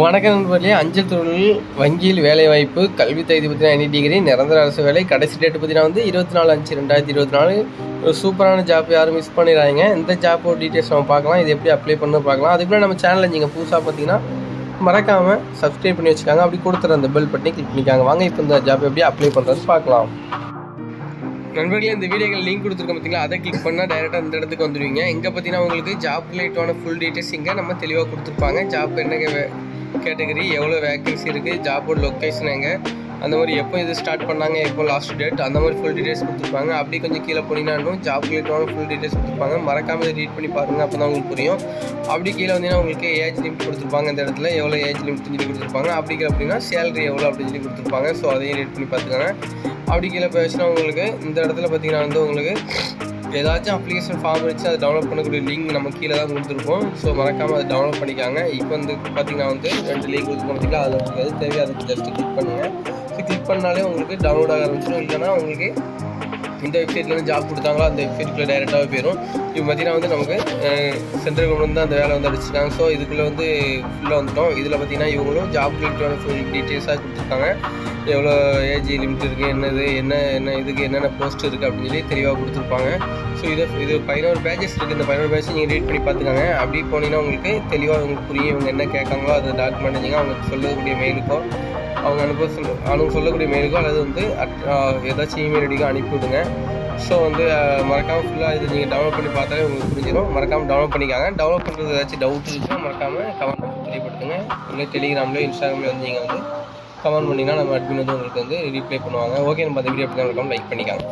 வணக்கம் நண்பர்களே அஞ்சல் தொழில் வங்கியில் வேலைவாய்ப்பு கல்வி தகுதி பற்றின எனி டிகிரி நிரந்தர அரசு வேலை கடைசி டேட் பார்த்தீங்கன்னா வந்து இருபத்தி நாலு அஞ்சு ரெண்டாயிரத்தி இருபத்தி நாலு ஒரு சூப்பரான ஜாப் யாரும் மிஸ் பண்ணிடுறாங்க இந்த ஜாப்போட டீட்டெயில்ஸ் நம்ம பார்க்கலாம். இது எப்படி அப்ளை பண்ணு பார்க்கலாம். அதுக்குள்ளே நம்ம சேனலில் நீங்கள் புதுசாக பார்த்தீங்கன்னா மறக்காமல் சப்ஸ்கிரைப் பண்ணி வச்சுக்காங்க. அப்படி கொடுத்துற அந்த பெல் பட்டனை கிளிக் பண்ணிக்காங்க. வாங்க இப்போ இந்த ஜாப் எப்படி அப்ளை பண்ணுறது பார்க்கலாம். நண்பர்களே இந்த வீடியோக்கு லிங்க் கொடுத்துருக்கோம் பார்த்தீங்களா? அதை கிளிக் பண்ணால் டேரெக்டாக இந்த இடத்துக்கு வந்துடுவீங்க இங்கே பார்த்தீங்கன்னா உங்களுக்கு ஜாப் ரிலேட்டான ஃபுல் டீட்டெயில்ஸ் இங்கே நம்ம தெளிவாக கொடுத்துருப்பாங்க. ஜாப் என்ன கேட்டகரி எவ்வளோ வேக்கன்சி இருக்குது ஜாபோட லொக்கேஷன் எங்கே அந்த மாதிரி எப்போ இது ஸ்டார்ட் பண்ணாங்க எப்போ லாஸ்ட் டேட் அந்த மாதிரி ஃபுல் டீட்டெயில்ஸ் கொடுத்துருப்பாங்க. அப்படி கொஞ்சம் கீழே போனீங்கன்னா இன்னும் ஜாப் ரிலேட்டான ஃபுல் டீட்டெயில்ஸ் கொடுத்துருப்பாங்க. மறக்காமல் இதை ரீட் பண்ணி பாருங்கள் அப்போ தான் உங்களுக்கு புரியும். அப்படி கீழே வந்தீங்கன்னா உங்களுக்கு ஏஜ் லிமிட் கொடுத்துருப்பாங்க இந்த இடத்துல எவ்வளோ ஏஜ் லிமிட்னு சொல்லி கொடுத்துருப்பாங்க. அப்படி கீழே அப்படின்னா சேலரி எவ்வளோ அப்படின்னு சொல்லி கொடுத்துருப்பாங்க. ஸோ அதையும் ரீட் பண்ணி பார்த்துக்கோங்க. அப்படி கீழே பேசினா உங்களுக்கு இந்த இடத்துல பார்த்தீங்கன்னா வந்து உங்களுக்கு ஏதாச்சும் அப்ளிகேஷன் ஃபார்ம் வச்சு அதை டவுன்லோட் பண்ணக்கூடிய லிங்க் நம்ம கீழே தான் கொடுத்துருக்கோம். ஸோ மறக்காமல் அதை டவுன்லோட் பண்ணிக்காங்க. இப்போ வந்து பார்த்தீங்கன்னா வந்து ரெண்டு லிங்க் கொடுத்து போனதுக்கு அதில் உங்களுக்கு எது தேவையோ அதுக்கு ஜஸ்ட்டு கிளிக் பண்ணுங்கள் ஸோ கிளிக் பண்ணாலே உங்களுக்கு டவுன்லோட் ஆக ஆரம்பிச்சிடும். இல்லைன்னா உங்களுக்கு இந்த வெப்சைட்லேருந்து ஜாப் கொடுத்தாங்களோ அந்த வெப்சைட்டுக்குள்ளே டேரெக்டாகவே போயிடும் இப்போ பார்த்தீங்கன்னா வந்து நமக்கு சென்ட்ரல் கவர்மெண்ட் தான் அந்த வேலை வந்து அடிச்சிருக்காங்க. ஸோ இதுக்குள்ளே வந்து ஃபுல்லாக வந்துட்டோம். இதில் பார்த்தீங்கன்னா இவங்களும் ஜாப் ரிலேட்டடான ஃபுல் டீட்டெயில்ஸாக கொடுத்துருக்காங்க. எவ்வளோ ஏஜ் லிமிட் இருக்குது என்னது என்ன என்ன இதுக்கு என்னென்ன போஸ்ட் இருக்குது அப்படின்னு சொல்லி தெளிவாக கொடுத்துருப்பாங்க. ஸோ இது இது பதினோரு பேஜஸ் இருக்குது இந்த பதினோரு பேஜஸ் நீங்கள் ரீட் பண்ணி பார்த்துக்கோங்க. அப்படி போனீங்கன்னா உங்களுக்கு தெளிவாக உங்களுக்கு புரியும் இவங்க என்ன கேட்காங்களோ அதை டாக்குமெண்ட் நீங்கள் அவங்க சொல்லக்கூடிய மெயிலுக்கோ அவங்க அனுப்ப சொல் அவங்க சொல்லக்கூடிய மெயிலுக்கோ அல்லது வந்து அட்- ஏதாச்சும் இமெயில் ஐடிக்கோ அனுப்பிவிடுங்க ஸோ வந்து மறக்காமல் ஃபுல்லாக இது நீங்கள் டவுன்லோட் பண்ணி பார்த்தாலே உங்களுக்கு புரிஞ்சிடும் மறக்காமல் டவுன்லோட் பண்ணிக்காங்க. டவுன்லோட் பண்ணுறது ஏதாச்சும் டவுட் இருந்துச்சுன்னா மறக்காமல் கமெண்ட் தெரியப்படுத்துங்க இல்லை டெலிகிராம்லேயோ இன்ஸ்டாகிராம்லேயோ வந்து நீங்கள் வந்து கமெண்ட் பண்ணிங்கன்னா நம்ம அட்மின் வந்து உங்களுக்கு வந்து ரீப்ளை பண்ணுவாங்க. ஓகே நம்ம அந்த வீடியோ எப்படி மறக்காமல் லைக் பண்ணிக்காங்க.